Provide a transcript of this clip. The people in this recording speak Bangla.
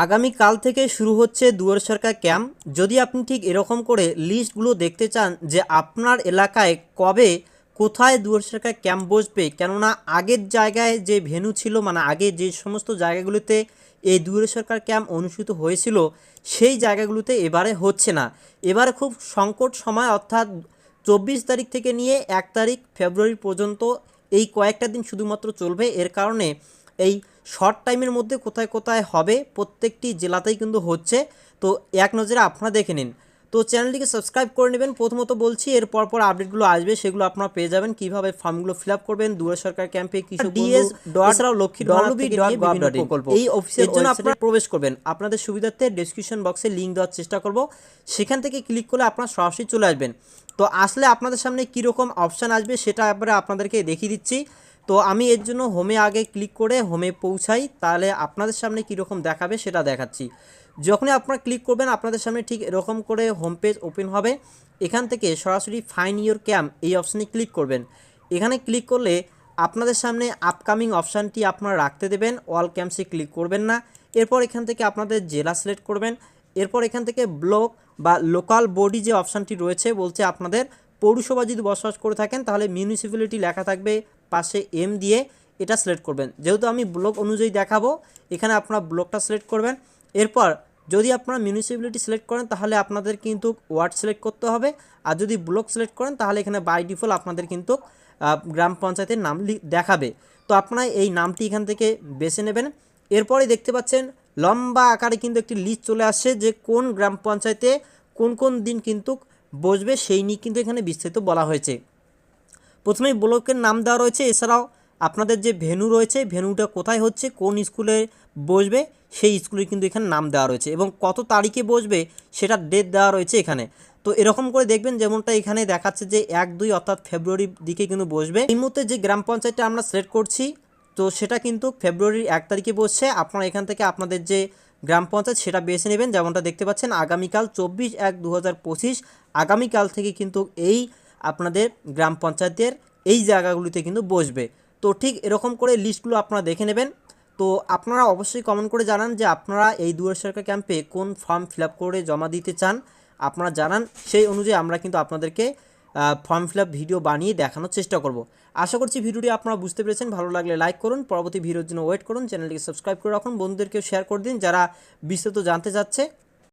আগামীকাল থেকে শুরু হচ্ছে দুয়ার সরকার ক্যাম্প। যদি আপনি ঠিক এরকম করে লিস্টগুলো দেখতে চান যে আপনার এলাকায় কবে, কোথায় দুয়ার সরকার ক্যাম্প বসবে, কেননা আগের জায়গায় যে ভেন্যু ছিল মানে আগে যে সমস্ত জায়গাগুলোতে এই দুয়ার সরকার ক্যাম্প অনুষ্ঠিত হয়েছিল, সেই জায়গাগুলোতে এবারে হচ্ছে না। এবারে খুব সংকট সময়, অর্থাৎ চব্বিশ তারিখ থেকে নিয়ে এক তারিখ ফেব্রুয়ারি পর্যন্ত এই কয়েকটা দিন শুধুমাত্র চলবে। এর কারণে এই শর্ট টাইমের মধ্যে কোথায় কোথায় হবে প্রত্যেকটি জেলাতেই কিন্তু হচ্ছে। তো এক নজরে আপনারা দেখে নিন। তো চ্যানেলটিকে সাবস্ক্রাইব করে নেবেন। প্রথমত বলছি এর পর আপডেটগুলো আসবে সেগুলো আপনারা পেয়ে যাবেন। কীভাবে ফর্মগুলো ফিল আপ করবেন দুয়ার সরকার ক্যাম্পে কিছু ডিএস এছাড়াও লক্ষ্মী প্রকল্প। এই অফিসের জন্য আপনারা প্রবেশ করবেন। আপনাদের সুবিধার্থে ডেসক্রিপশন বক্সে লিঙ্ক দেওয়ার চেষ্টা করব। সেখান থেকে ক্লিক করলে আপনারা সরাসরি চলে আসবেন। তো আসলে আপনাদের সামনে কীরকম অপশান আসবে সেটা একবারে আপনাদেরকে দেখিয়ে দিচ্ছি। তো আমি এর জন্য হোমে আগে ক্লিক করে হোমে পৌঁছাই, তাহলে আপনাদের সামনে কীরকম দেখাবে সেটা দেখাচ্ছি। যখনই আপনারা ক্লিক করবেন, আপনাদের সামনে ঠিক এরকম করে হোম পেজ ওপেন হবে। এখান থেকে সরাসরি ফাইন ইয়োর ক্যাম্প এই অপশানে ক্লিক করবেন। এখানে ক্লিক করলে আপনাদের সামনে আপকামিং অপশানটি আপনারা রাখতে দেবেন অল ক্যাম্পসে ক্লিক করবেন না। এরপর এখান থেকে আপনাদের জেলা সিলেক্ট করবেন। এরপর এখান থেকে ব্লক বা লোকাল বডি যে অপশানটি রয়েছে, বলছে আপনাদের পৌরসভা যদি বসবাস করে থাকেন, তাহলে মিউনিসিপ্যালিটি লেখা থাকবে পাশে এম দিয়ে এটা সিলেক্ট করবেন। যেহেতু আমি ব্লক অনুযায়ী দেখাবো, এখানে আপনারা ব্লকটা সিলেক্ট করবেন। এরপর যদি আপনারা মিউনিসিপ্যালিটি সিলেক্ট করেন, তাহলে আপনাদের কিন্তু ওয়ার্ড সিলেক্ট করতে হবে। আর যদি ব্লক সিলেক্ট করেন, তাহলে এখানে বাই ডিফল্ট আপনাদের কিন্তু গ্রাম পঞ্চায়েতের নাম দেখাবে। তো আপনারা এই নামটি এখান থেকে বেছে নেবেন। এরপরে দেখতে পাচ্ছেন, লম্বা আকারে কিন্তু একটি লিস্ট চলে আসছে যে কোন গ্রাম পঞ্চায়েতে কোন কোন দিন কিন্তু বসবে, সেই নিয়ে কিন্তু এখানে বিস্তারিত বলা হয়েছে। প্রথমেই ব্লকের নাম দেওয়া রয়েছে। এছাড়াও আপনাদের যে ভেন্যু রয়েছে ভেন্যুটা কোথায় হচ্ছে, কোন স্কুলে বসবে, সেই স্কুলের কিন্তু এখানে নাম দেওয়া রয়েছে এবং কত তারিখে বসবে সেটা ডেট দেওয়া রয়েছে এখানে। তো এরকম করে দেখবেন যেমনটা এখানে দেখাচ্ছে যে এক, দুই অর্থাৎ ফেব্রুয়ারির দিকে কিন্তু বসবে। এই মুহূর্তে যে গ্রাম পঞ্চায়েতটা আমরা সিলেক্ট করছি, তো সেটা কিন্তু ফেব্রুয়ারির এক তারিখে বসছে। আপনারা এখান থেকে আপনাদের যে গ্রাম পঞ্চায়েত সেটা বেছে নেবেন। যেমনটা দেখতে পাচ্ছেন, আগামীকাল চব্বিশ এক দু হাজার পঁচিশ, আগামীকাল থেকে কিন্তু এই আপনাদের গ্রাম পঞ্চায়েতের এই জায়গাগুলিতে কিন্তু বসবে। তো ঠিক এরকম করে লিস্টগুলো আপনারা দেখে নেবেন। তো আপনারা অবশ্যই কমেন্ট করে জানান যে আপনারা এই দুয়ার সরকার ক্যাম্পে কোন ফর্ম ফিল করে জমা দিতে চান। আপনারা জানান, সেই অনুযায়ী আমরা কিন্তু আপনাদেরকে ফর্ম ফিল ভিডিও বানিয়ে দেখানোর চেষ্টা করব। আশা করছি ভিডিওটি আপনারা বুঝতে পেরেছেন। ভালো লাগলে লাইক করুন। পরবর্তী ভিডিওর জন্য ওয়েট করুন। চ্যানেলটিকে সাবস্ক্রাইব করে রাখুন। বন্ধুদেরকেও শেয়ার করে দিন। যারা বিস্তারিত জানতে চাচ্ছে